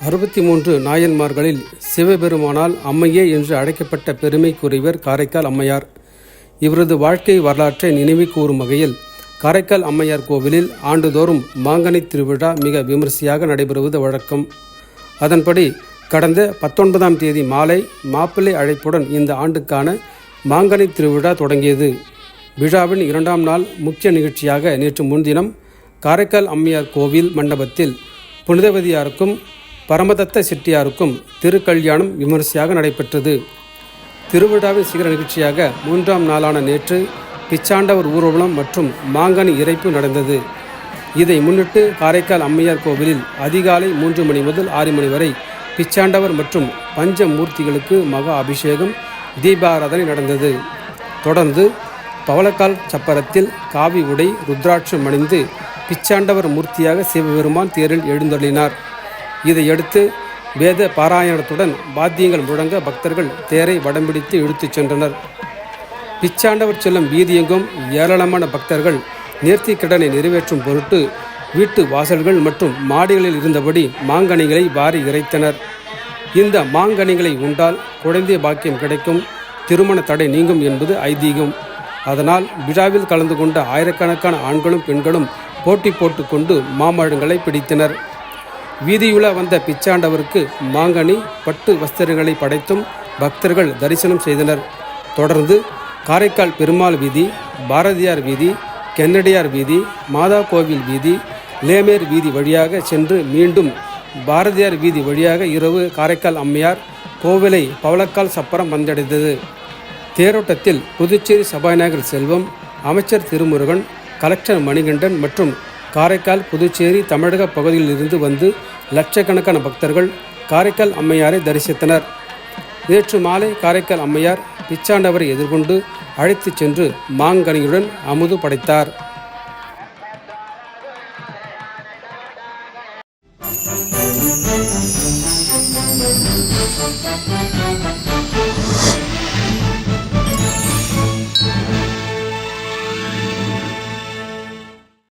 அறுபத்தி மூன்று நாயன்மார்களில் சிவபெருமானால் அம்மையே என்று அழைக்கப்பட்ட பெருமைக்குரியவர் காரைக்கால் அம்மையார். இவரது வாழ்க்கை வரலாற்றை நினைவு கூறும் வகையில் காரைக்கால் அம்மையார் கோவிலில் ஆண்டுதோறும் மாங்கனி திருவிழா மிக விமரிசையாக நடைபெறுவது வழக்கம். அதன்படி கடந்த பத்தொன்பதாம் தேதி மாலை மாப்பிள்ளை அழைப்புடன் இந்த ஆண்டுக்கான மாங்கனி திருவிழா தொடங்கியது. விழாவின் இரண்டாம் நாள் முக்கிய நிகழ்ச்சியாக நேற்று முன்தினம் காரைக்கால் அம்மையார் கோவில் மண்டபத்தில் புனிதவதியாருக்கும் பரமதத்த செட்டியாருக்கும் திருக்கல்யாணம் விமரிசையாக நடைபெற்றது. திருவிழாவின் சிகர நிகழ்ச்சியாக மூன்றாம் நாளான நேற்று பிச்சாண்டவர் ஊர்வலம் மற்றும் மாங்கனி இறைப்பு நடந்தது. இதை முன்னிட்டு காரைக்கால் அம்மையார் கோவிலில் அதிகாலை மூன்று மணி முதல் ஆறு மணி வரை பிச்சாண்டவர் மற்றும் பஞ்சமூர்த்திகளுக்கு மகா அபிஷேகம் தீபாராதனை நடந்தது. தொடர்ந்து பவளக்கால் சப்பரத்தில் காவி உடை ருத்ராட்சம் அணிந்து பிச்சாண்டவர் மூர்த்தியாக சிவபெருமான் தேரில் இதை இதையடுத்து வேத பாராயணத்துடன் வாத்தியங்கள் முழங்க பக்தர்கள் தேரை வடம்பிடித்து இழுத்துச் சென்றனர். பிச்சாண்டவர் செல்லும் வீதியெங்கும் ஏராளமான பக்தர்கள் நேர்த்தி கடனை நிறைவேற்றும் பொருட்டு வீட்டு வாசல்கள் மற்றும் மாடிகளில் இருந்தபடி மாங்கனிகளை வாரி இறைத்தனர். இந்த மாங்கனிகளை உண்டால் குழந்தை பாக்கியம் கிடைக்கும் திருமண தடை நீங்கும் என்பது ஐதீகம். அதனால் விழாவில் கலந்து கொண்ட ஆயிரக்கணக்கான ஆண்களும் பெண்களும் போட்டி போட்டுக்கொண்டு மாமழங்களை பிடித்தனர். வீதியுலா வந்த பிச்சாண்டவருக்கு மாங்கனி பட்டு வஸ்திரங்களை படைத்தும் பக்தர்கள் தரிசனம் செய்தனர். தொடர்ந்து காரைக்கால் பெருமாள் வீதி பாரதியார் வீதி கென்னடியார் வீதி மாதா கோவில் வீதி லேமேர் வீதி வழியாக சென்று மீண்டும் பாரதியார் வீதி வழியாக இரவு காரைக்கால் அம்மையார் கோவிலை பவளக்கால் சப்பரம் வந்தடைந்தது. தேரோட்டத்தில் புதுச்சேரி சபாநாயகர் செல்வம் அமைச்சர் திருமுருகன் கலெக்டர் மணிகண்டன் மற்றும் காரைக்கால் புதுச்சேரி தமிழக பகுதியில் இருந்து வந்து லட்சக்கணக்கான பக்தர்கள் காரைக்கால் அம்மையாரை தரிசித்தனர் நேற்று மாலை காரைக்கால் அம்மையார் பிச்சாண்டவரை எதிர்கொண்டு அழைத்துச் சென்று மாங்கனியுடன் அமுது படைத்தார்